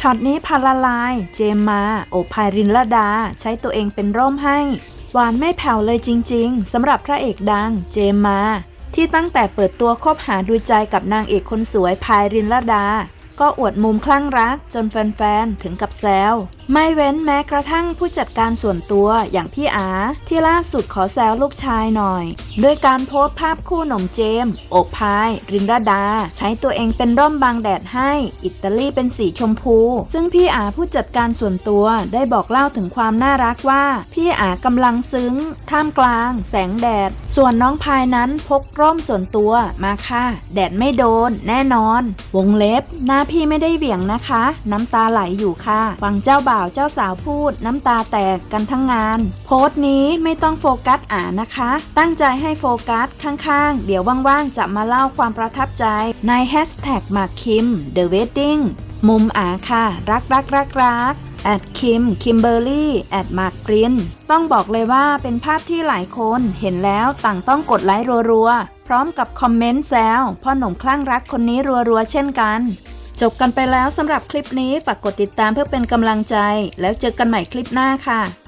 ช็อตนี้พันละลาย เจมมา โอภายรินลดา ใช้ตัวเองเป็นร่มให้ หวานไม่แผ่วเลยจริง ๆสำหรับพระเอกดัง เจมมา ที่ตั้งแต่เปิดตัวคบหาดูใจกับนางเอกคนสวยพายรินลดา ก็อวดมุมคลั่งรักจนแฟนๆ ถึงกับแซวไม่เว้นแม้กระทั่งผู้จัดการส่วนตัวอย่างพี่อา ที่ล่าสุดขอแซวลูกชายหน่อย ด้วยการโพสต์ภาพคู่หนุ่มเจมส์โอบพาย รินรดา ใช้ตัวเองเป็นร่มบังแดดให้ อิตาลีเป็นสีชมพู ซึ่งพี่อาผู้จัดการส่วนตัวได้บอกเล่าถึงความน่ารักว่า พี่อากำลังซึ้ง ท่ามกลาง แสงแดด ส่วนน้องพายนั้นพกร่มส่วนตัวมาค่ะ แดดไม่โดน แน่นอน วงเล็บหน้าพี่ไม่ได้เหวี่ยงนะคะ น้ำตาไหลอยู่ค่ะ ฟังเจ้าบ่าวเจ้าสาวพูด น้ำตาแตกกันทั้งงาน โพสต์นี้ไม่ต้องโฟกัสอ่านนะคะ ตั้งใจให้โฟกัสข้างๆ เดี๋ยวว่างๆ จะมาเล่าความประทับใจในแฮชแท็กมาคิม The Wedding มุมอาค่ะ รักรักรักรักแอดคิม คิมเบอร์รี่ แอดมาร์กปรินต้องบอกเลยว่าเป็นภาพที่หลายคนเห็นแล้วต่างต้องกดไลค์รัวๆ พร้อมกับคอมเมนต์แซวพ่อหนุ่มคลั่งรักคนนี้รัวๆ เช่นกัน จบกันไปแล้วสำหรับคลิปนี้ฝากกดติดตามเพื่อเป็นกำลังใจ แล้วเจอกันใหม่คลิปหน้าค่ะ